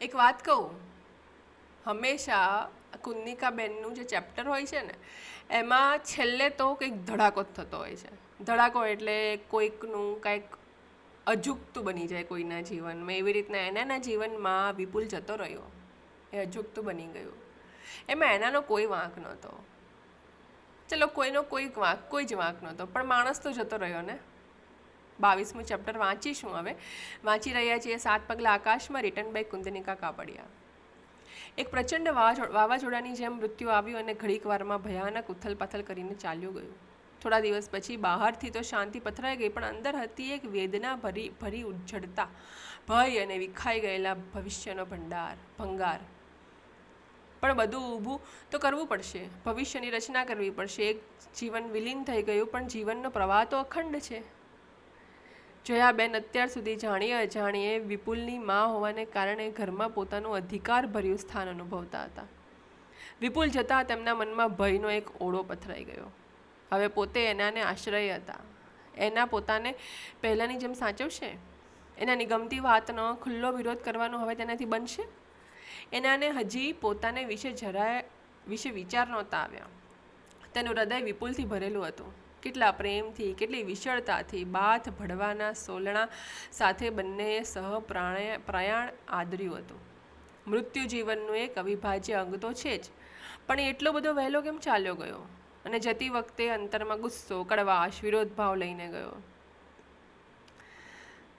એક વાત કહું? હંમેશા કુન્નિકાબેનનું જે ચેપ્ટર હોય છે ને, એમાં છેલ્લે તો કંઈક ધડાકો જ થતો હોય છે. ધડાકો એટલે કોઈકનું કંઈક અજુગતું બની જાય કોઈના જીવનમાં. એવી રીતના એનાના જીવનમાં વિપુલ જતો રહ્યો. એ અજુગતું બની ગયું. એમાં એનાનો કોઈ વાંક નહોતો. ચલો કોઈનો કોઈ વાંક, કોઈ જ વાંક નહોતો, પણ માણસ તો જતો રહ્યો ને. બાવીસમું ચેપ્ટર વાંચીશું હવે. વાંચી રહ્યા છીએ સાત પગલા આકાશમાં, રિટર્ન બાય કુંદનિકા કાપડિયા. એક પ્રચંડ વાવાઝો- વાવાઝોડાની જેમ મૃત્યુ આવ્યું અને ઘડીક વારમાં ભયાનક ઉથલપાથલ કરીને ચાલ્યું ગયું. થોડા દિવસ પછી બહારથી તો શાંતિ પથરાઈ ગઈ, પણ અંદર હતી એક વેદના ભરી ભરી ઉજ્જડતા. ભય અને વિખાઈ ગયેલા ભવિષ્યનો ભંડાર, ભંગાર. પણ બધું ઊભું તો કરવું પડશે. ભવિષ્યની રચના કરવી પડશે. એક જીવન વિલીન થઈ ગયું, પણ જીવનનો પ્રવાહ તો અખંડ છે. જયાબેન અત્યાર સુધી જાણીએ અજાણીએ વિપુલની મા હોવાને કારણે ઘરમાં પોતાનું અધિકાર ભર્યું સ્થાન અનુભવતા હતા. વિપુલ જતાં તેમના મનમાં ભયનો એક ઓળો પથરાઈ ગયો. હવે પોતે એનાને આશ્રય હતા. એના પોતાને પહેલાંની જેમ સાચવશે? એનાની ગમતી વાતનો ખુલ્લો વિરોધ કરવાનો હવે તેનાથી બનશે? એનાને હજી પોતાને વિશે જરાય વિશે વિચાર નહોતા આવ્યા. તેનું હૃદય વિપુલથી ભરેલું હતું. કેટલા પ્રેમથી, કેટલી વિશળતાથી બાથ ભળવાના સોલણા સાથે બંનેએ સહ પ્રયાણ આદર્યું હતું. મૃત્યુ જીવનનું એક અવિભાજ્ય અંગ તો છે જ, પણ એટલો બધો વહેલો કેમ ચાલ્યો ગયો? અને જતી વખતે અંતરમાં ગુસ્સો, કડવાશ, વિરોધભાવ લઈને ગયો.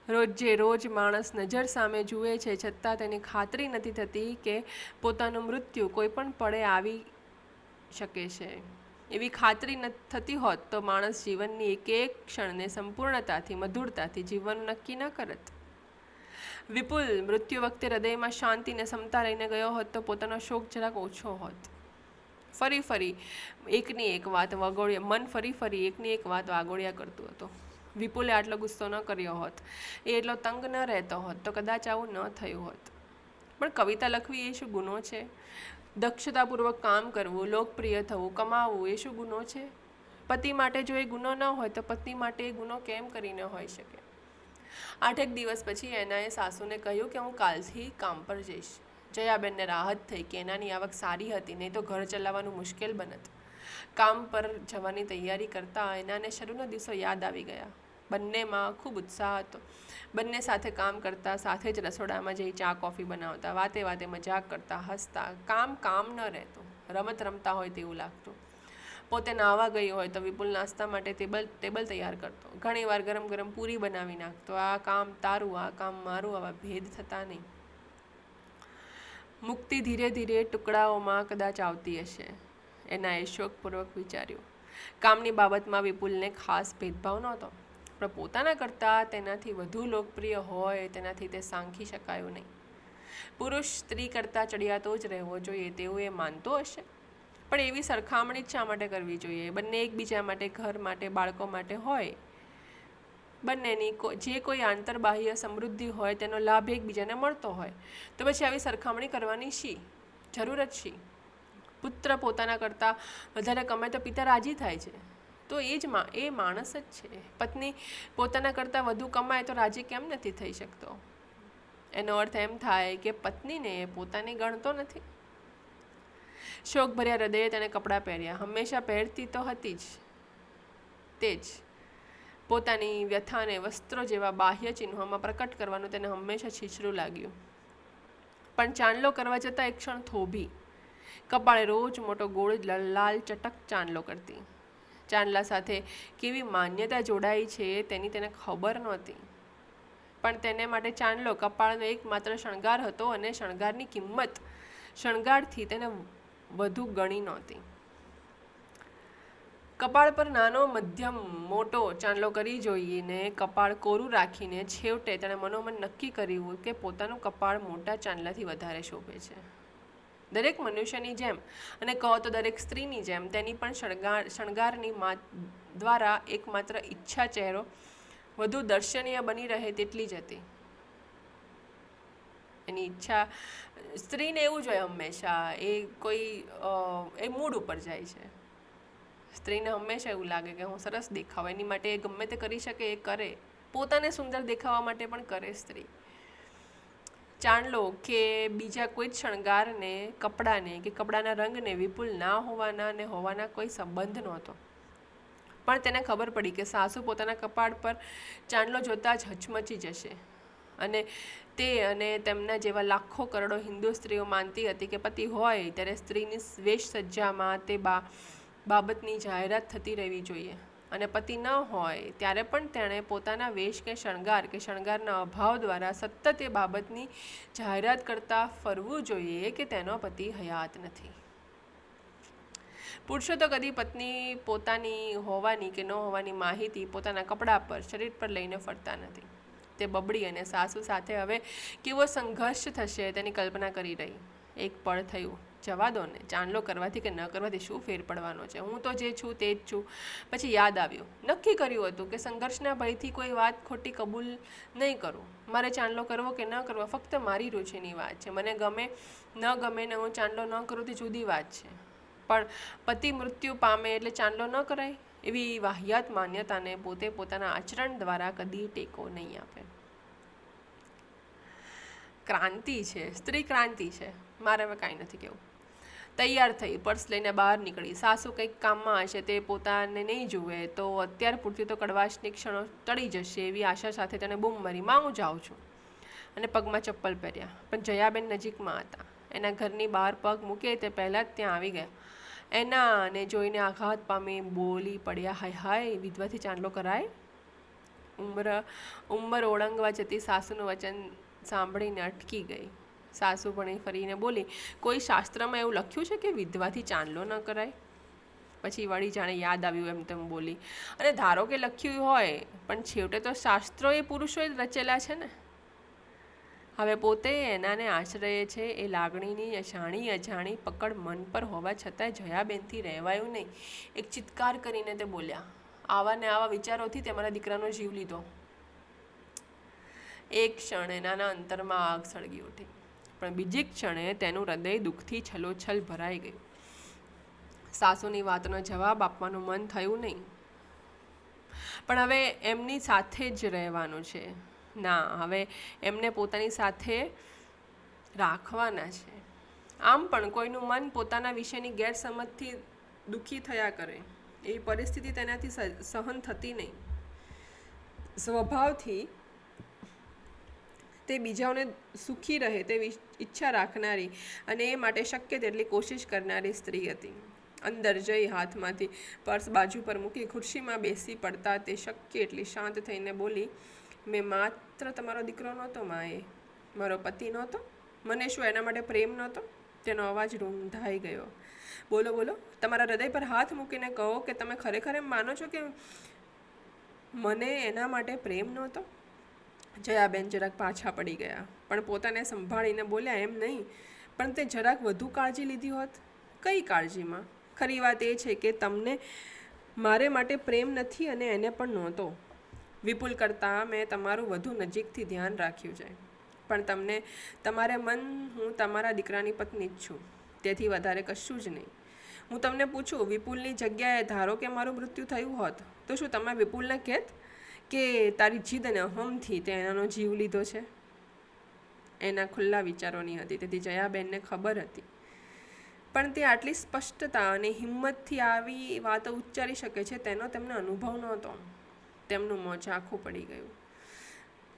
રોજે રોજ માણસ નજર સામે જુએ છે, છતાં તેની ખાતરી નથી થતી કે પોતાનું મૃત્યુ કોઈ પણ પળે આવી શકે છે. એવી ખાતરી ન થતી હોત તો માણસ જીવનની એક એક ક્ષણને સંપૂર્ણતાથી, મધુરતાથી જીવવાનું નક્કી ન કરત. વિપુલ મૃત્યુ વખતે હૃદયમાં શાંતિ ને સમતા લઈને ગયો હોત તો પોતાનો શોક જરાક ઓછો હોત. ફરી ફરી એકની એક વાત વાગોળ્યા, મન ફરી ફરી એકની એક વાત વાગોળ્યા કરતું હતું. વિપુલે આટલો ગુસ્સો ન કર્યો હોત. એ એટલો તંગ ન રહેતો હોત તો કદાચ આવું ન થયું હોત. પણ કવિતા લખવી એ શું ગુનો છે? દક્ષતાપૂર્વક કામ કરવું, લોકપ્રિય થવું કમાવવું એ શું ગુનો છે? પતિ માટે જો એ ગુનો ન હોય તો પત્ની માટે એ ગુનો કેમ કરીને હોઈ શકે? આઠેક દિવસ પછી એનાએ સાસુને કહ્યું કે હું કાલથી કામ પર જઈશ. જયાબેનને રાહત થઈ કે એનાની આવક સારી હતી, નહીં તો ઘર ચલાવવાનું મુશ્કેલ બનત. કામ પર જવાની તૈયારી કરતાં એનાને શરૂના દિવસો યાદ આવી ગયા. બંનેમાં ખૂબ ઉત્સાહ હતો. બંને સાથે કામ કરતા, સાથે જ રસોડામાં જઈ ચા, કોફી બનાવતા, વાતે વાતે મજાક કરતા, હસતા, કામ કામ ન રહેતું, રમત રમતા હોય તેવું લાગતું. પોતે નાહવા ગઈ હોય તો વિપુલ નાસ્તા માટે ટેબલ ટેબલ તૈયાર કરતો. ઘણીવાર ગરમ ગરમ પૂરી બનાવી નાખતો. આ કામ તારું, આ કામ મારું, આવા ભેદ થતા નહીં. મુક્તિ ધીરે ધીરે ટુકડાઓમાં કદાચ આવતી હશે એના એ શોકપૂર્વક વિચાર્યું. કામની બાબતમાં વિપુલને ખાસ ભેદભાવ નહોતો. પણ પોતાના કરતાં તેનાથી વધુ લોકપ્રિય હોય, તેનાથી તે સાંખી શકાયું નહીં. પુરુષ સ્ત્રી કરતાં ચડિયાતો જ રહેવો જોઈએ તેવું એ માનતો હશે. પણ એવી સરખામણી જ શા માટે કરવી જોઈએ? બંને એકબીજા માટે, ઘર માટે, બાળકો માટે હોય? બંનેની જે કોઈ આંતરબાહ્ય સમૃદ્ધિ હોય, તેનો લાભ એકબીજાને મળતો હોય. તો પછી આવી સરખામણી કરવાની શી? જરૂર જ શી? પુત્ર પોતાના કરતાં વધારે કમાય તો પિતા રાજી થાય છે. તો એ જ મા, એ માણસ જ છે. પત્ની પોતાના કરતાં વધુ કમાય તો રાજી કેમ નથી થઈ શકતો? એનો અર્થ એમ થાય કે પત્નીને પોતાની ગણતો નથી. શોકભર્યા હૃદયે તેને કપડાં પહેર્યા. હંમેશા પહેરતી તો હતી જ. તે જ. પોતાની વ્યથાને વસ્ત્રો જેવા બાહ્ય ચિહ્નોમાં પ્રકટ કરવાનું તેને હંમેશા છીછરું લાગ્યું. પણ ચાંદલો કરવા જતાં એક ક્ષણ થોભી. કપાળે રોજ મોટો ગોળ લાલ ચટક ચાંદલો કરતી. ચાંદલા સાથે કેવી માન્યતા જોડાઈ છે તેની તેને ખબર નહોતી. પણ તેને માટે ચાંદલો કપાળનો એકમાત્ર શણગાર હતો અને શણગારની કિંમત શણગારથી તેને વધુ ગણી નહોતી. કપાળ પર નાનો, મધ્યમ, મોટો ચાંદલો કરી જોઈને કપાળ કોરું રાખીને છેવટે તેણે મનોમન નક્કી કર્યું કે પોતાનું કપાળ મોટા ચાંદલાથી વધારે શોભે છે. દરેક મનુષ્યની જેમ અને કહો તો દરેક સ્ત્રીની જેમ તેની પણ શણગાર, શણગારની મા, દ્વારા એકમાત્ર ઈચ્છા ચહેરો વધુ દર્શનીય બની રહે તેટલી જ હતી. એની ઈચ્છા, સ્ત્રીને એવું જ હંમેશા, એ કોઈ એ મૂડ ઉપર જાય છે. સ્ત્રીને હંમેશા એવું લાગે કે હું સરસ દેખાવ, એની માટે એ ગમે તે કરી શકે, એ કરે. પોતાને સુંદર દેખાવા માટે પણ કરે સ્ત્રી. ચાંદલો કે બીજા કોઈ જ શણગારને, કપડાને કે કપડાના રંગને વિપુલ ના હોવાના ને હોવાના કોઈ સંબંધ નહોતો. પણ તેને ખબર પડી કે સાસુ પોતાના કપાળ પર ચાંદલો જોતાં જ હચમચી જશે. અને તે અને તેમના જેવા લાખો કરોડો હિન્દુ સ્ત્રીઓ માનતી હતી કે પતિ હોય ત્યારે સ્ત્રીની વેશ સજ્જામાં તે બાબતની જાહેરાત થતી રહેવી જોઈએ. અને પતિ ન હોય, ત્યારે પણ તેણે પોતાના વેશ કે શણગાર કે શણગારના અભાવ દ્વારા સતત એ બાબતની જાહેરાત કરતા ફરવું જોઈએ કે તેનો પતિ હયાત નથી. પુરુષો તો કદી પત્ની પોતાની હોવાની કે ન હોવાની માહિતી પોતાના કપડા પર, શરીર પર લઈને ફરતા નથી. તે બબડી અને સાસુ સાથે હવે કેવો સંઘર્ષ થશે તેની કલ્પના કરી રહી. એક પળ થયું. જવા દો ને ચાંદલો કરવાથી કે ન કરવાથી શું ફેર પડવાનો છે? હું તો જે છું તે જ છું. પછી યાદ આવ્યું. નક્કી કર્યું હતું કે સંઘર્ષના ભયથી કોઈ વાત ખોટી કબૂલ નહીં કરું. મારે ચાંદલો કરવો કે ન કરવો, ફક્ત મારી રુચિની વાત છે. મને ગમે, ન ગમે ને હું ચાંદલો ન કરું તે જુદી વાત છે. પણ પતિ મૃત્યુ પામે એટલે ચાંદલો ન કરાય? એવી વાહિયાત માન્યતાને પોતે પોતાના આચરણ દ્વારા કદી ટેકો નહીં આપે. ક્રાંતિ છે. સ્ત્રી ક્રાંતિ છે. મારે હવે કાંઈ નથી કહેવું. તૈયાર થઈ, પર્સ લઈને બહાર નીકળી. સાસુ કંઈક કામમાં હશે તે પોતાને નહીં જુએ, તો અત્યાર પૂરતી તો કડવાશની ક્ષણો ટળી જશે એવી આશા સાથે તેને બૂમ મારી, માં, હું જાઉં છું. અને પગમાં ચપ્પલ પહેર્યા. પણ જયાબેન નજીકમાં હતા. એના ઘરની બહાર પગ મૂકે તે પહેલાં જ ત્યાં આવી ગયા. એના ને જોઈને આઘાત પામી બોલી પડ્યા, હાય હાય, વિધવાથી ચાંદલો કરાય? ઉંમર ઉંમર ઓળંગવા જતી સાસુનું વચન સાંભળીને અટકી ગઈ. સાસુ પણ ફરીને બોલી, કોઈ શાસ્ત્રમાં એવું લખ્યું છે કે વિધવાથી ચાંદલો ન કરાય? પછી વળી જાણે યાદ આવ્યું એમ તેમ બોલી અને ધારો કે લખ્યું હોય, પણ છેવટે તો શાસ્ત્રો એ પુરુષોએ રચેલા છે ને. હવે પોતે એનાને આશ્રય છે, એ લાગણીની અજાણી અજાણી પકડ મન પર હોવા છતાંય જયાબેનથી રહેવાયું નહીં. એક ચિત્કાર કરીને તે બોલ્યા, આવા ને આવા વિચારોથી તે મારા દીકરાનો જીવ લીધો. એક ક્ષણ એનાના અંતરમાં આગ સળગી ઉઠી. પણ બીજી ક્ષણે તેનું હૃદય દુઃખથી છલોછલ ભરાઈ ગયું. સાસુની વાતનો જવાબ આપવાનું મન થયું નહીં. પણ હવે એમની સાથે જ રહેવાનું છે. ના, હવે એમને પોતાની સાથે રાખવાના છે. આમ પણ કોઈનું મન પોતાના વિશેની ગેરસમજથી દુઃખી થયા કરે. એ પરિસ્થિતિ તેનાથી સહન થતી નહીં. સ્વભાવથી તે બીજાઓને સુખી રહે તેવી ઈચ્છા રાખનારી અને એ માટે શક્ય તેટલી કોશિશ કરનારી સ્ત્રી હતી. અંદર જઈ હાથમાંથી પર્સ બાજુ પર મૂકી ખુરશીમાં બેસી પડતા તે શક્ય એટલી શાંત થઈને બોલી, મેં માત્ર તમારો દીકરો નહોતો માએ. મારો પતિ નહોતો. મને શું એના માટે પ્રેમ નહોતો? તેનો અવાજ રૂંધાઈ ગયો. બોલો બોલો, તમારા હૃદય પર હાથ મૂકીને કહો કે તમે ખરેખર એમ માનો છો કે મને એના માટે પ્રેમ નહોતો? જયાબેન જરાક પાછા પડી ગયા. પણ પોતાને સંભાળીને બોલ્યા, એમ નહીં, પણ તે જરાક વધુ કાળજી લીધી હોત? કઈ કાળજીમાં? ખરી વાત એ છે કે તમને મારે માટે પ્રેમ નથી અને એને પણ નહોતો. વિપુલ કરતાં મેં તમારું વધુ નજીકથી ધ્યાન રાખ્યું છે. પણ તમને, તમારે મન, હું તમારા દીકરાની પત્ની જ છું. તેથી વધારે કશું જ નહીં. હું તમને પૂછું, વિપુલની જગ્યાએ ધારો કે મારું મૃત્યુ થયું હોત, તો શું તમે વિપુલને કહેત કે તારી જીદ અને અહમથી તે એનો જીવ લીધો છે? એના ખુલ્લા વિચારોની હતી. તેથી જયાબેનને ખબર હતી. પણ તે આટલી સ્પષ્ટતા અને હિંમતથી આવી વાતો ઉચ્ચારી શકે છે, તેનો તેમને અનુભવ નહોતો. તેમનું મોં ઝાંખું પડી ગયું.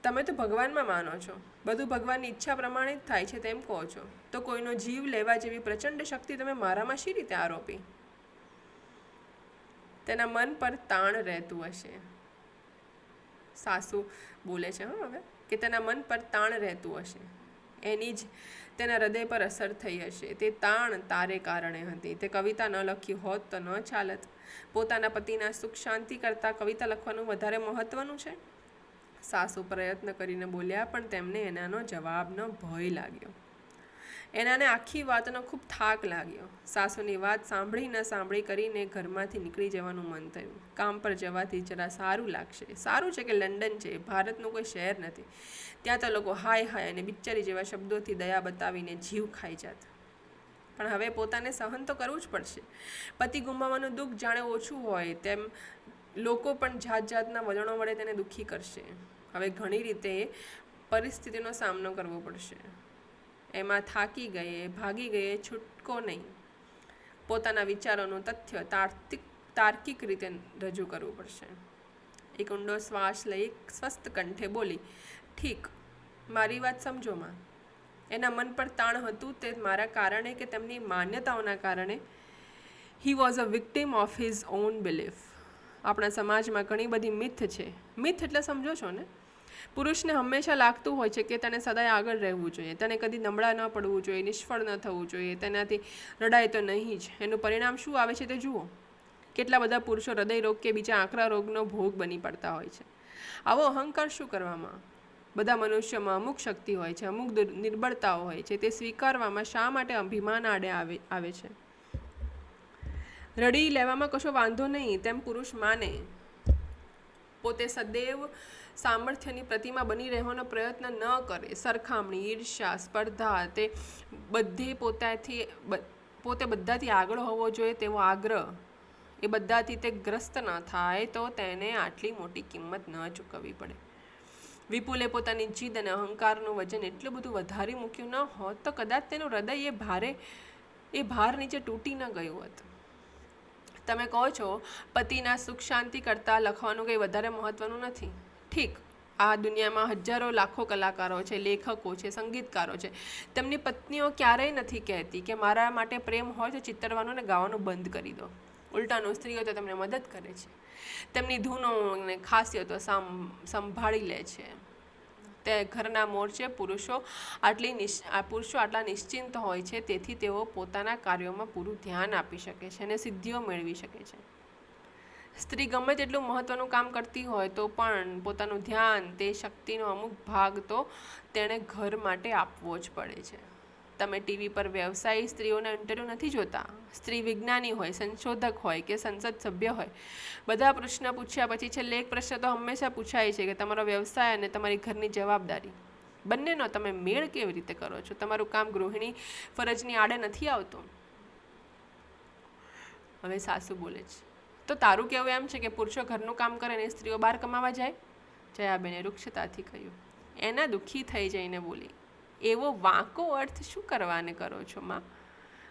તમે તો ભગવાનમાં માનો છો. બધું ભગવાનની ઈચ્છા પ્રમાણે જ થાય છે તેમ કહો છો. તો કોઈનો જીવ લેવા જેવી પ્રચંડ શક્તિ તમે મારામાં શી રીતે આરોપી? તેના મન પર તાણ રહેતું હશે. સાસુ બોલે છે, હં, હવે. કે તેના મન પર તાણ રહેતું હશે. એની જ તેના હૃદય પર અસર થઈ હશે. તે તાણ તારે કારણે હતી. તે કવિતા ન લખી હોત તો ન ચાલત. પોતાના પતિના સુખ શાંતિ કરતાં કવિતા લખવાનું વધારે મહત્ત્વનું છે? સાસુ પ્રયત્ન કરીને બોલ્યા, પણ તેમને એનાનો જવાબનો ભય લાગ્યો. એનાને આખી વાતનો ખૂબ થાક લાગ્યો. સાસુની વાત સાંભળી ન સાંભળી કરીને ઘરમાંથી નીકળી જવાનું મન થયું. કામ પર જવાથી જરા સારું લાગશે. સારું છે કે લંડન છે. ભારતનું કોઈ શહેર નથી. ત્યાં તો લોકો હાય હાય અને બિચારી જેવા શબ્દોથી દયા બતાવીને જીવ ખાઈ જાત. પણ હવે પોતાને સહન તો કરવું જ પડશે. પતિ ગુમાવવાનું દુઃખ જાણે ઓછું હોય તેમ લોકો પણ જાત જાતના વલણો વડે તેને દુઃખી કરશે. હવે ઘણી રીતે પરિસ્થિતિનો સામનો કરવો પડશે. એમાં થાકી ગયે, ભાગી ગયે, છૂટકો નહીં. પોતાના વિચારોનું તથ્ય તાર્કિક તાર્કિક રીતે રજૂ કરવું પડશે. એક ઊંડો શ્વાસ લઈ સ્વસ્થ કંઠે બોલી, ઠીક, મારી વાત સમજો માં. એના મન પર તાણ હતું તે મારા કારણે કે તેમની માન્યતાઓના કારણે? He was a victim of his own belief આપણા સમાજમાં ઘણી બધી મિથ છે. મિથ એટલે સમજો છો ને? પુરુષને હંમેશા લાગતું હોય છે કે તને સદાય આગળ રહેવું જોઈએ. તને કદી નબળા ન પડવું જોઈએ, નિષ્ફળ ન થવું જોઈએ. તેનાથી રડાય તો નહીં જ. એનું પરિણામ શું આવે છે તે જુઓ. કેટલા બધા પુરુષો હૃદય રોગ કે બીજા આંકરા રોગનો ભોગ બની પડતા હોય છે. આવો અહંકાર શું કરવામાં? બધા મનુષ્યમાં અમુક શક્તિ હોય છે, અમુક નિર્બળતાઓ હોય છે. તે સ્વીકારવામાં શા માટે અભિમાન આડે આવે આવે છે? રડી લેવામાં કશો વાંધો નહીં. તેમ પુરુષ માને. પોતે સદૈવ સામર્થ્યની પ્રતિમા બની રહેવાનો પ્રયત્ન ન કરે. સરખામણી, ઈર્ષ્યા, સ્પર્ધા તે બધે પોતાથી પોતે બધાથી આગળ હોવો જોઈએ તેવો આગ્રહ. એ બધાથી તે ગ્રસ્ત ન થાય તો તેને આટલી મોટી કિંમત ન ચૂકવવી પડે. વિપુલે પોતાની જીદ અને અહંકારનું વજન એટલું બધું વધારી મૂક્યું ન હોત તો કદાચ તેનું હૃદય એ ભારે, એ ભાર નીચે તૂટી ન ગયું હોત. તમે કહો છો, પતિના સુખ શાંતિ કરતાં લખવાનું કંઈ વધારે મહત્ત્વનું નથી. ઠીક. આ દુનિયામાં હજારો લાખો કલાકારો છે, લેખકો છે, સંગીતકારો છે. તેમની પત્નીઓ ક્યારેય નથી કહેતી કે મારા માટે પ્રેમ હોય તો ચિતરવાનું ને ગાવાનું બંધ કરી દો. ઉલટાનું સ્ત્રીઓ તો તમને મદદ કરે છે. તેમની ધૂનો અને ખાસિયતો સામ, સંભાળી લે છે. તે ઘરના મોરચે પુરુષો આટલી નિશ પુરુષો આટલા નિશ્ચિંત હોય છે, તેથી તેઓ પોતાના કાર્યોમાં પૂરું ધ્યાન આપી શકે છે અને સિદ્ધિઓ મેળવી શકે છે. સ્ત્રી ગમે તેટલું મહત્ત્વનું કામ કરતી હોય તો પણ પોતાનું ધ્યાન તે શક્તિનો અમુક ભાગ તો તેણે ઘર માટે આપવો જ પડે છે. તમે ટીવી પર વ્યવસાયી સ્ત્રીઓના ઇન્ટરવ્યૂ નથી જોતા. સ્ત્રી વિજ્ઞાની હોય, સંશોધક હોય કે સંસદ સભ્ય હોય. બધા પ્રશ્ન પૂછ્યા પછી છેલ્લે એક પ્રશ્ન તો હંમેશા પૂછાય છે કે તમારો વ્યવસાય અને તમારી ઘરની જવાબદારી. બંનેનો તમે મેળ કેવી રીતે કરો છો? તમારું કામ ગૃહિણી ફરજની આડે નથી આવતું? હવે સાસુ બોલે છે. તો તારું કહેવું એમ છે કે પુરુષો ઘરનું કામ કરે અને સ્ત્રીઓ બહાર કમાવા જાય? જયાબેને રૂક્ષતાથી કહ્યું. એના દુઃખી થઈ જઈને બોલી, એવો વાંકો અર્થ શું કરવાને કરો છો માં?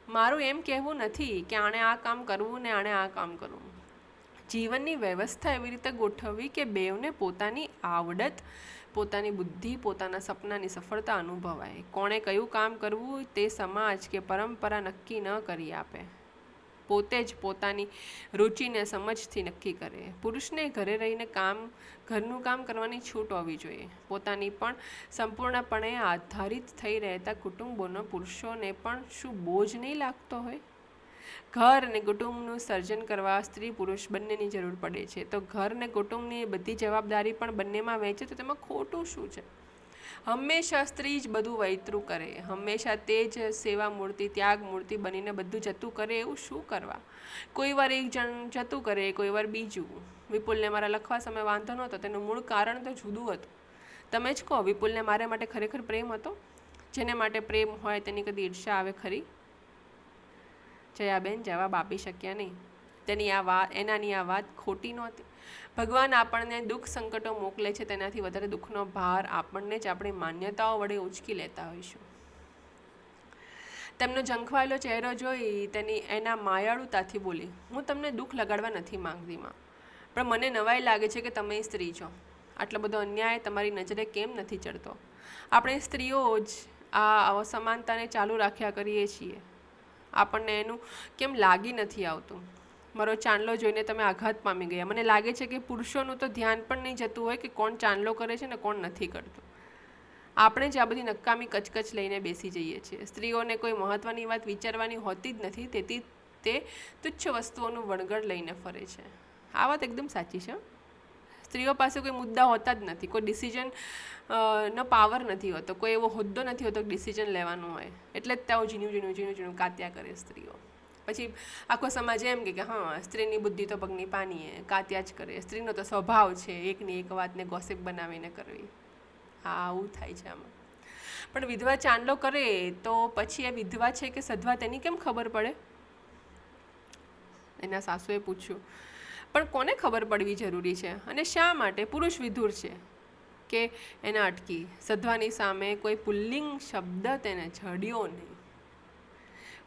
મારું એમ કહેવું નથી કે આણે આ કામ કરવું ને આણે આ કામ કરવું. જીવનની વ્યવસ્થા એવી રીતે ગોઠવવી કે બેવને પોતાની આવડત, પોતાની બુદ્ધિ, પોતાના સપનાની સફળતા અનુભવાય. કોણે કયું કામ કરવું તે સમાજ કે પરંપરા નક્કી ન કરી આપે. પોતે જ પોતાની રુચિને સમજથી નક્કી કરે. પુરુષને ઘરે રહીને કામ, ઘરનું કામ કરવાની છૂટ હોવી જોઈએ. પોતાની પણ સંપૂર્ણપણે આધારિત થઈ રહેતા કુટુંબોનો પુરુષોને પણ શું બોજ નહીં લાગતો હોય? ઘર અને કુટુંબનું સર્જન કરવા સ્ત્રી પુરુષ બંનેની જરૂર પડે છે. તો ઘર અને કુટુંબની બધી જવાબદારી પણ બંનેમાં વહેંચે તો તેમાં ખોટું શું છે? હંમેશા સ્ત્રી જ બધું વૈતરું કરે. હંમેશા તે જ સેવા મૂર્તિ, ત્યાગ મૂર્તિ બનીને બધું જતું કરે એવું શું કરવા? કોઈ વાર એક જણ જતું કરે, કોઈ વાર બીજું. વિપુલને મારા લખવા સમય વાંધો નહોતો, તેનું મૂળ કારણ તો જુદું હતું. તમે જ કહો, વિપુલને મારા માટે ખરેખર પ્રેમ હતો? જેને માટે પ્રેમ હોય તેની કદી ઈર્ષા આવે ખરી? જયાબેન જવાબ આપી શક્યા નહીં. તેની આ વાત એનાની આ વાત ખોટી નહોતી. ભગવાન આપણને દુઃખ સંકટો મોકલે છે, તેનાથી વધારે દુઃખનો ભાર આપણને જ આપણી માન્યતાઓ વડે ઉચકી લેતા હોઈશું. તેમનો ઝંખવાયેલો ચહેરો જોઈ તેની એના માયાળુતાથી બોલી, હું તમને દુઃખ લગાડવા નથી માંગતી, માં. પણ મને નવાઈ લાગે છે કે તમે સ્ત્રી છો. આટલો બધો અન્યાય તમારી નજરે કેમ નથી ચડતો? આપણે સ્ત્રીઓ જ આ અસમાનતાને ચાલુ રાખ્યા કરીએ છીએ. આપણને એનું કેમ લાગી નથી આવતું? મારો ચાંદલો જોઈને તમે આઘાત પામી ગયા. મને લાગે છે કે પુરુષોનું તો ધ્યાન પણ નહીં જતું હોય કે કોણ ચાંદલો કરે છે ને કોણ નથી કરતું. આપણે જ આ બધી નકામી કચકચ લઈને બેસી જઈએ છીએ. સ્ત્રીઓને કોઈ મહત્ત્વની વાત વિચારવાની હોતી જ નથી, તેથી તે તુચ્છ વસ્તુઓનું વણગડ લઈને ફરે છે. આ વાત એકદમ સાચી છે. સ્ત્રીઓ પાસે કોઈ મુદ્દા હોતા જ નથી. કોઈ ડિસિઝન નો પાવર નથી હોતો. કોઈ એવો હોદ્દો નથી હોતો ડિસિઝન લેવાનું હોય. એટલે જ તેઓ ઝીણું ઝીણું ઝીણું ઝીણું કાત્યા કરે સ્ત્રીઓ. પછી આખો સમાજ એમ કે હા, સ્ત્રીની બુદ્ધિ તો પગની પાનીએ કાત્યા જ કરે. સ્ત્રીનો તો સ્વભાવ છે, એકની એક વાતને ગોસિપ બનાવીને કરવી. હા, આવું થાય છે આમાં. પણ વિધવા ચાંદલો કરે તો પછી એ વિધવા છે કે સધવા તેની કેમ ખબર પડે? એના સાસુએ પૂછ્યું. પણ કોને ખબર પડવી જરૂરી છે? અને શા માટે? પુરુષ વિધુર છે. કે એને અટકી. સધવાની સામે કોઈ પુલ્લિંગ શબ્દ તેને જડ્યો નહીં.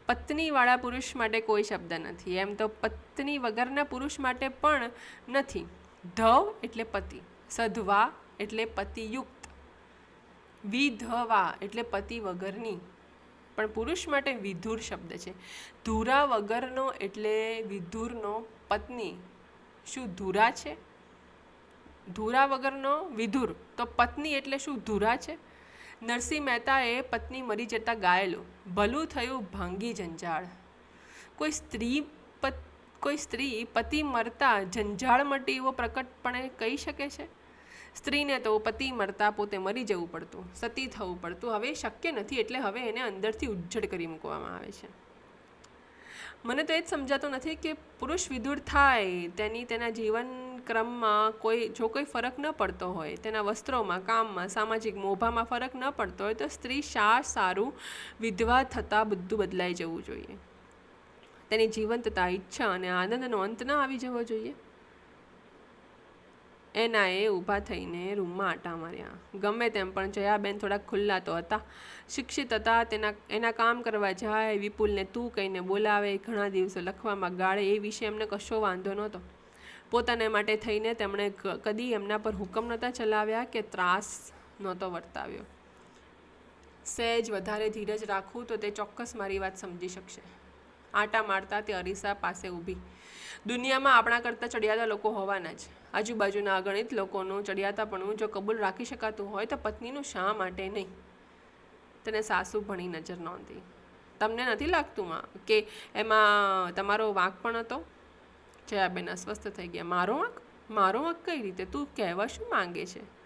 પત્નીવાળા પુરુષ માટે કોઈ શબ્દ નથી. એમ તો પત્ની વગરના પુરુષ માટે પણ નથી. ધવ એટલે પતિ, સધવા એટલે પતિયુક્ત, વિધવા એટલે પતિ વગરની. પણ પુરુષ માટે વિધુર શબ્દ છે. ધુરા વગરનો એટલે વિધુરનો પત્ની. શું ધુરા છે? ધુરા વગરનો વિધુર. તો પત્ની એટલે શું? ધુરા છે? નરસિંહ મહેતાએ પત્ની મરી જતાં ગાયેલું. ભલું થયું ભાંગી જંજાળ. કોઈ સ્ત્રી કોઈ સ્ત્રી પતિ મરતા જંજાળ મટી એવો પ્રકટપણે કહી શકે છે? સ્ત્રીને તો પતિ મરતા પોતે મરી જવું પડતું, સતી થવું પડતું. હવે શક્ય નથી, એટલે હવે એને અંદરથી ઉજ્જડ કરી મૂકવામાં આવે છે. મને તો એ જ સમજાતું નથી કે પુરુષ વિધુર થાય, તેની તેના જીવન ક્રમમાં કોઈ, જો કોઈ ફરક ન પડતો હોય, તેના વસ્ત્રોમાં, કામમાં, સામાજિક મોભામાં ફરક ન પડતો હોય, તો સ્ત્રી શા સારું, વિધવા થતાં બધું બદલાઈ જવું જોઈએ. તેની જીવંતતા, ઈચ્છા અને આનંદનો અંત ન આવી જવો જોઈએ. એના એ ઊભા થઈને રૂમમાં આટા માર્યા. ગમે તેમ પણ જયાબેન થોડા ખુલ્લા તો હતા. શિક્ષિત હતા, તેના, એના કામ કરવા જાય, વિપુલને તું કહીને બોલાવે, ઘણા દિવસો લખવામાં ગાળે, એ વિશે એમને કશો વાંધો નહોતો. પોતાને માટે થઈને તેમણે કદી એમના પર હુકમ નહોતા ચલાવ્યા કે ત્રાસ નહોતો વર્તાવ્યો. સહેજ વધારે ધીરજ રાખું તો તે ચોક્કસ મારી વાત સમજી શકશે. આટા મારતા તે અરીસા પાસે ઊભી. દુનિયામાં આપણા કરતાં ચડિયાતા લોકો હોવાના જ. આજુબાજુના અગણિત લોકોનું ચડિયાતાપણું જો કબૂલ રાખી શકાતું હોય તો પત્નીનું શા માટે નહીં? તેને સાસુ ભણી નજર નોંધી. તમને નથી લાગતું માં કે એમાં તમારો વાંક પણ હતો? જયાબેન અસ્વસ્થ થઈ ગયા. મારો વાંક મારો વાંક કઈ રીતે? તું કહેવા શું માંગે છે?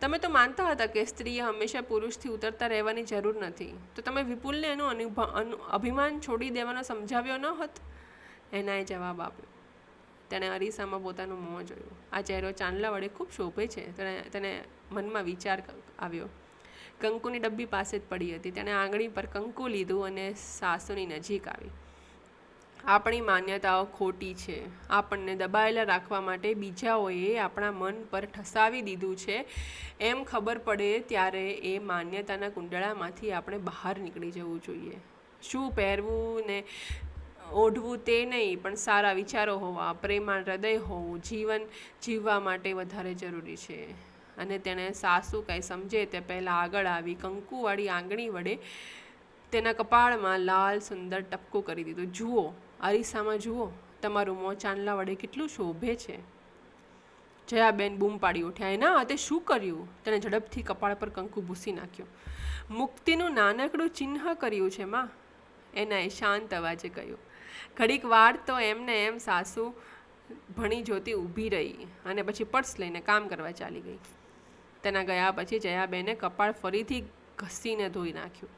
તમે તો માનતા હતા કે સ્ત્રીએ હંમેશા પુરુષથી ઉતરતા રહેવાની જરૂર નથી. તો તમે વિપુલને એનું અનુભ અભિમાન છોડી દેવાનો સમજાવ્યો ન હોત? એનાએ જવાબ આપ્યો. તેણે અરીસામાં પોતાનું મોં જોયું. આ ચહેરો ચાંદલા વડે ખૂબ શોભે છે. તેણે તેને મનમાં વિચાર આવ્યો. કંકુની ડબ્બી પાસે જ પડી હતી. તેણે આંગળી પર કંકુ લીધું અને સાસુની નજીક આવી. આપણી માન્યતાઓ ખોટી છે. આપણને દબાયેલા રાખવા માટે બીજાઓએ આપણા મન પર ઠસાવી દીધું છે. એમ ખબર પડે ત્યારે એ માન્યતાના કુંડળામાંથી આપણે બહાર નીકળી જવું જોઈએ. શું પહેરવું ને ઓઢવું તે નહીં, પણ સારા વિચારો હોવા, પ્રેમાળ હૃદય હોવું, જીવન જીવવા માટે વધારે જરૂરી છે. અને તેણે સાસુ કાંઈ સમજે તે પહેલાં આગળ આવી કંકુવાળી આંગળી વડે તેના કપાળમાં લાલ, સુંદર ટપકું કરી દીધું. જુઓ અરીસામાં જુઓ, તમારું મોં ચાંદલા વડે કેટલું શોભે છે. જયાબેન બૂમ પાડી ઉઠ્યા, એના તે શું કર્યું? તેણે ઝડપથી કપાળ પર કંકુ ભૂસી નાખ્યું. મુક્તિનું નાનકડું ચિહ્ન કર્યું છે, માં. એનાએ શાંત અવાજે કહ્યું. ઘડીક વાર તો એમને એમ સાસુ ભણી જોતી ઊભી રહી અને પછી પર્સ લઈને કામ કરવા ચાલી ગઈ. તેના ગયા પછી જયાબેને કપાળ ફરીથી ઘસીને ધોઈ નાખ્યું.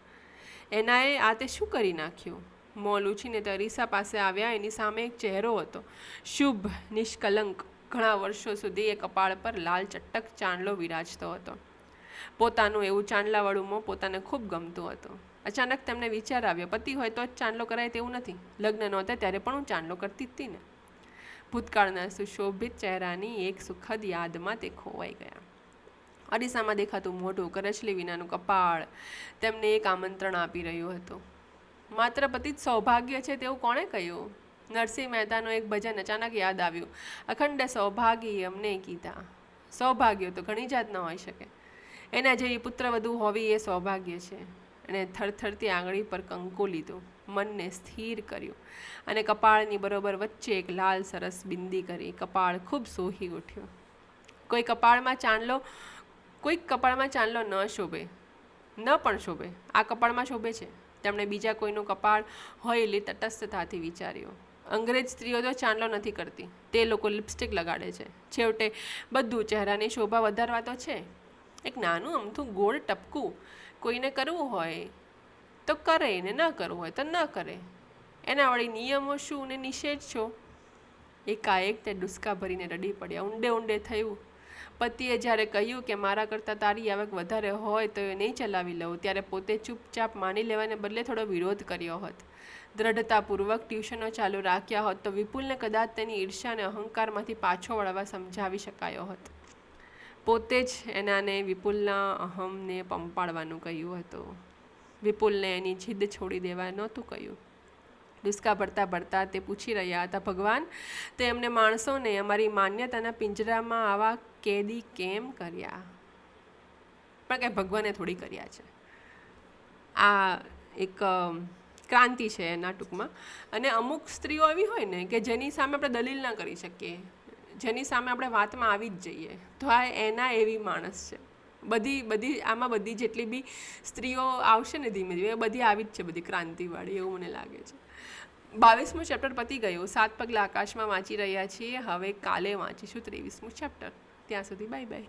એનાએ આ તે શું કરી નાખ્યું? મોં લૂછીને તે અરીસા પાસે આવ્યા. એની સામે એક ચહેરો હતો. શુભ, નિષ્કલંક, ઘણા વર્ષો સુધી એ કપાળ પર લાલ ચટક ચાંદલો વિરાજતો હતો. પોતાનું એવું ચાંદલાવાળું મોં પોતાને ખૂબ ગમતું હતું. અચાનક તેમને વિચાર આવ્યો, પતિ હોય તો જ ચાંદલો કરાય તેવું નથી. લગ્ન નહોતા ત્યારે પણ હું ચાંદલો કરતી જ હતી ને. ભૂતકાળના સુશોભિત ચહેરાની એક સુખદ યાદમાં તે ખોવાઈ ગયા. અરીસામાં દેખાતું મોઢું, કરચલી વિનાનું કપાળ, તેમને એક આમંત્રણ આપી રહ્યું હતું. માત્ર પતિ જ સૌભાગ્ય છે તેવું કોણે કહ્યું? નરસિંહ મહેતાનું એક ભજન અચાનક યાદ આવ્યું. અખંડ સૌભાગી અમને ગીતા સૌભાગ્ય તો ઘણી જાતના હોઈ શકે. એના જેવી પુત્રવધુ હોવી એ સૌભાગ્ય છે. એણે થરથરતી આંગળી પર કંકુ લીધું. મનને સ્થિર કર્યું અને કપાળની બરોબર વચ્ચે એક લાલ સરસ બિંદી કરી. કપાળ ખૂબ સોહી ઉઠ્યો. કોઈ કપાળમાં ચાંદલો, કોઈક કપાળમાં ચાંદલો ન શોભે. ન પણ શોભે. આ કપાળમાં શોભે છે. તેમણે બીજા કોઈનું કપાળ હોય એટલે તટસ્થતાથી વિચાર્યું અંગ્રેજ સ્ત્રીઓ તો ચાંદલો નથી કરતી. તે લોકો લિપસ્ટિક લગાડે છે. છેવટે બધું ચહેરાની શોભા વધારવા તો છે. એક નાનું અમથું ગોળ ટપકું કોઈને કરવું હોય તો કરે ને ન કરવું હોય તો ન કરે. એના વળી નિયમો શું ને નિષેધ છો? એકાએક તે ડુસકા ભરીને રડી પડ્યા. ઊંડે ઊંડે થયું. પતિએ જ્યારે કહ્યું કે મારા કરતાં તારી આવક વધારે હોય તો એ નહીં ચલાવી લઉં, ત્યારે પોતે ચૂપચાપ માની લેવાને બદલે થોડો વિરોધ કર્યો હોત. દ્રઢતાપૂર્વક ટ્યુશનો ચાલુ રાખ્યા હોત તો વિપુલને કદાચ તેની ઈર્ષ્યા અને અહંકારમાંથી પાછો વળવા સમજાવી શકાયો હોત. પોતે જ એનાને વિપુલના અહમને પંપાડવાનું કહ્યું હતું. વિપુલને એની જીદ છોડી દેવા નહોતું કહ્યું. ડુસકા ભરતા ભરતા તે પૂછી રહ્યા હતા, ભગવાન, તે એમને માણસોને અમારી માન્યતાના પિંજરામાં આવા કેદી કેમ કર્યા? પણ કંઈ ભગવાને થોડી કર્યા છે. આ એક ક્રાંતિ છે એના ટૂંકમાં. અને અમુક સ્ત્રીઓ એવી હોય ને કે જેની સામે આપણે દલીલ ના કરી શકીએ, જેની સામે આપણે વાતમાં આવી જ જઈએ, તો આ એના એવી માણસ છે. બધી બધી, આમાં બધી જેટલી બી સ્ત્રીઓ આવશે ને ધીમે ધીમે, એ બધી આવી જ છે બધી ક્રાંતિવાળી, એવું મને લાગે છે. બાવીસમું ચેપ્ટર પતી ગયું. સાત પગલા આકાશમાં વાંચી રહ્યા છીએ. હવે કાલે વાંચીશું ત્રેવીસમું ચેપ્ટર ત્યાં સુધી બાય બાય